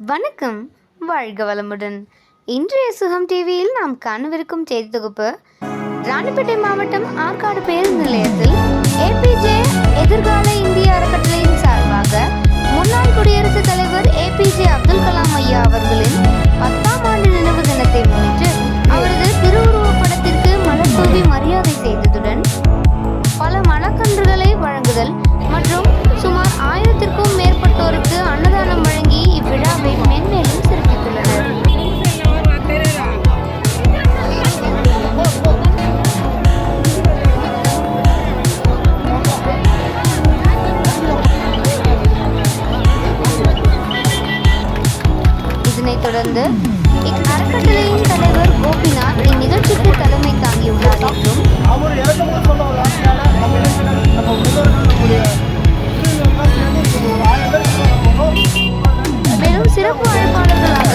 வணக்கம் வாழ்க வளமுடன். இன்றைய சுகம் டிவியில் நாம் காணவிருக்கும் செய்தி தொகுப்பு ராணிப்பேட்டை மாவட்டம் ஆற்காடு பேருந்து நிலையத்தில் ஏபிஜே எதிர்கால இந்திய அறக்கட்டளையின் சார்பாக முன்னாள் குடியரசுத் தலைவர் ஏபிஜே அப்துல் கலாம் ஐயா அவர்களின் தொடர்ந்து இக்கறக்கட்டளையின் தலைவர் கோபிநாத் இந்நிகழ்ச்சிக்கு தலைமை தாங்கியுள்ளார் என்றும் மேலும் சிறப்பு அழைப்பாளர்களாக